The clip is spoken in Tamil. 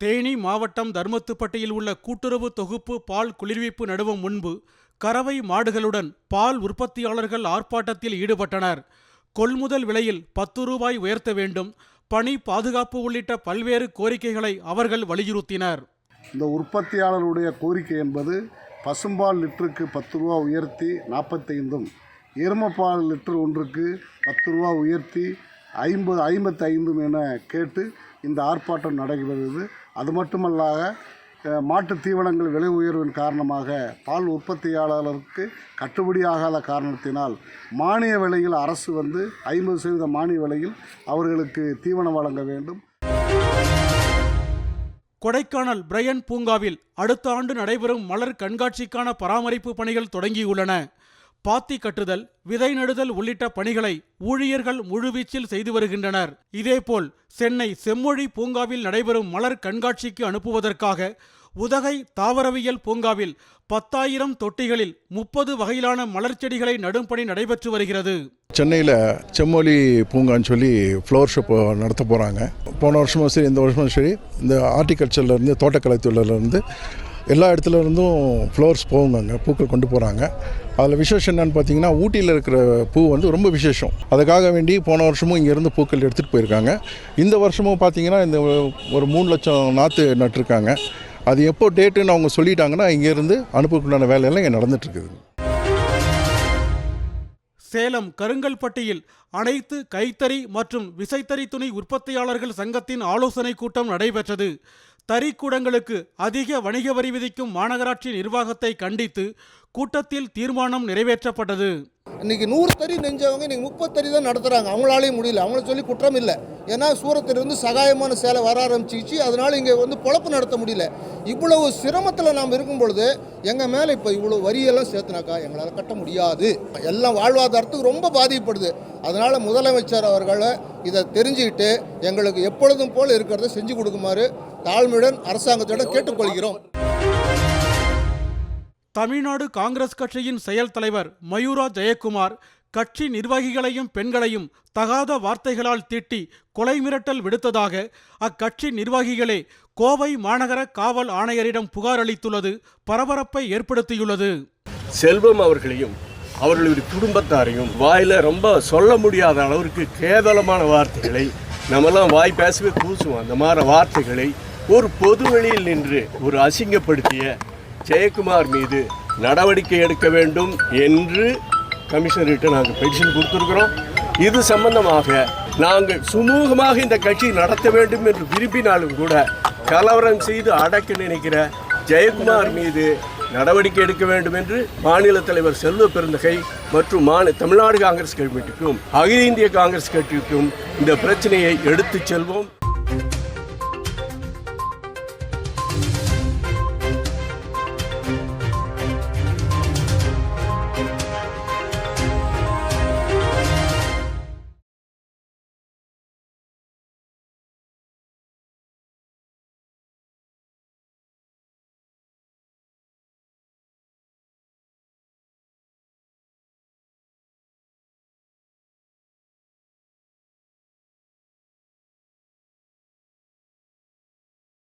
தேனி மாவட்டம் தர்மத்துப்பட்டியில் உள்ள கூட்டுறவு தொகுப்பு பால் குளிர்விப்பு நடுவம் முன்பு கறவை மாடுகளுடன் பால் உற்பத்தியாளர்கள் ஆர்ப்பாட்டத்தில் ஈடுபட்டனர். கொள்முதல் விலையில் பத்து ரூபாய் உயர்த்த வேண்டும். பணி பாதுகாப்பு உள்ளிட்ட பல்வேறு கோரிக்கைகளை அவர்கள் வலியுறுத்தினர். இந்த உற்பத்தியாளருடைய கோரிக்கை என்பது பசும்பால் லிட்டருக்கு பத்து ரூபா உயர்த்தி நாற்பத்தைந்தும் எருமைப்பால் லிட்டர் ஒன்றுக்கு பத்து ரூபா உயர்த்தி ஐம்பது ஐம்பத்தைந்தும் என கேட்டு இந்த ஆர்ப்பாட்டம் நடைபெறுகிறது. அது மட்டுமல்லாக மாட்டு தீவனங்கள் விலை உயர்வின் காரணமாக பால் உற்பத்தியாளர்களுக்கு கட்டுப்படியாகாத காரணத்தினால் மானிய விலையில் அரசு வந்து ஐம்பது சதவீத மானிய விலையில் அவர்களுக்கு தீவனம் வழங்க வேண்டும். கொடைக்கானல் பிரையன் பூங்காவில் அடுத்த ஆண்டு நடைபெறும் மலர் கண்காட்சிக்கான பராமரிப்பு பணிகள் தொடங்கியுள்ளன. பாத்தி கட்டுதல் விதை நடுதல் உள்ளிட்ட பணிகளை ஊழியர்கள் முழுவீச்சில் செய்து வருகின்றனர். இதேபோல் சென்னை செம்மொழி பூங்காவில் நடைபெறும் மலர் கண்காட்சிக்கு அனுப்புவதற்காக உதகை தாவரவியல் பூங்காவில் பத்தாயிரம் தொட்டிகளில் முப்பது வகையிலான மலர் செடிகளை நடும் பணி நடைபெற்று வருகிறது. சென்னையில் செம்மொழி பூங்கான்னு சொல்லி ஃப்ளவர் ஷோ நடத்த போகிறாங்க போன வருஷமும் சரி இந்த வருஷமும் சரி இந்த ஆர்டிகல்ச்சர்லேருந்து தோட்டக்கலை எல்லா இடத்துல இருந்தும் ஃப்ளவர்ஸ் போவாங்க பூக்கள் கொண்டு போகிறாங்க அதில் விசேஷம் என்னன்னு பார்த்தீங்கன்னா ஊட்டியில் இருக்கிற பூ வந்து ரொம்ப விசேஷம். அதுக்காக வேண்டி போன வருஷமும் இங்கேருந்து பூக்கள் எடுத்துகிட்டு போயிருக்காங்க. இந்த வருஷமும் பார்த்தீங்கன்னா இந்த ஒரு மூணு லட்சம் நாற்று நட்டிருக்காங்க. அது எப்போ டேட்டுன்னு அவங்க சொல்லிட்டாங்கன்னா இங்கேருந்து அனுப்பக்குண்டான வேலையெல்லாம் இங்கே நடந்துட்டுருக்குது சேலம் கருங்கல்பட்டியில் அனைத்து கைத்தறி மற்றும் விசைத்தறி துணி உற்பத்தியாளர்கள் சங்கத்தின் ஆலோசனை கூட்டம் நடைபெற்றது. தறிக்கூடங்களுக்கு அதிக வணிக வரி விதிக்கும் மாநகராட்சி நிர்வாகத்தை கண்டித்து கூட்டத்தில் தீர்மானம் நிறைவேற்றப்பட்டது. இன்னைக்கு நூறு தறி நெஞ்சவங்க இன்னைக்கு முப்பத்தறி தான் நடத்துகிறாங்க அவங்களாலேயும் முடியல. அவங்கள சொல்லி குற்றம் இல்லை. ஏன்னா சூரத்திலிருந்து சகாயமான சேலை வர ஆரம்பிச்சிச்சு அதனால இங்கே வந்து பொழப்பு நடத்த முடியல. இவ்வளவு சிரமத்தில் நாம் இருக்கும் பொழுது எங்கள் மேலே இப்போ இவ்வளோ வரியெல்லாம் சேர்த்துனாக்கா எங்களால் கட்ட முடியாது. எல்லாம் வாழ்வாதாரத்துக்கு ரொம்ப பாதிக்கப்படுது. அதனால் முதலமைச்சர் அவர்களை இதை தெரிஞ்சுக்கிட்டு எங்களுக்கு எப்பொழுதும் போல் இருக்கிறத செஞ்சு கொடுக்குமாறு தாழ்மையுடன் அரசாங்கத்தோட கேட்டுக்கொள்கிறோம். தமிழ்நாடு காங்கிரஸ் கட்சியின் செயல் தலைவர் மயூரா ஜெயக்குமார் கட்சி நிர்வாகிகளையும் பெண்களையும் தகாத வார்த்தைகளால் திட்டி கொலை மிரட்டல் விடுத்ததாக அக்கட்சி நிர்வாகிகளே கோவை மாநகர காவல் ஆணையரிடம் புகார் அளித்துள்ளது பரபரப்பை ஏற்படுத்தியுள்ளது. செல்வம் அவர்களையும் அவர்களுடைய குடும்பத்தாரையும் வாயில ரொம்ப சொல்ல முடியாத அளவிற்கு கேவலமான வார்த்தைகளை நம்மெல்லாம் வாய் பேசவே கூசுவோம். அந்த மாதிரி வார்த்தைகளை ஒரு பொது வெளியில் நின்று ஒரு அசிங்கப்படுத்திய ஜெயக்குமார் மீது நடவடிக்கை எடுக்க வேண்டும் என்று கமிஷனர்கிட்ட நாங்கள் பெட்டிஷன் கொடுத்துருக்குறோம். இது சம்பந்தமாக நாங்கள் சுமூகமாக இந்த கட்சி நடத்த வேண்டும் என்று விரும்பினாலும் கூட கலவரம் செய்து அடக்க நினைக்கிற ஜெயக்குமார் மீது நடவடிக்கை எடுக்க வேண்டும் என்று மாநில தலைவர் செல்வ பெருந்தகை மற்றும் மாநில தமிழ்நாடு காங்கிரஸ் கமிட்டிக்கும் அகில இந்திய காங்கிரஸ் கட்சிக்கும் இந்த பிரச்சனையை எடுத்துச் செல்வோம்.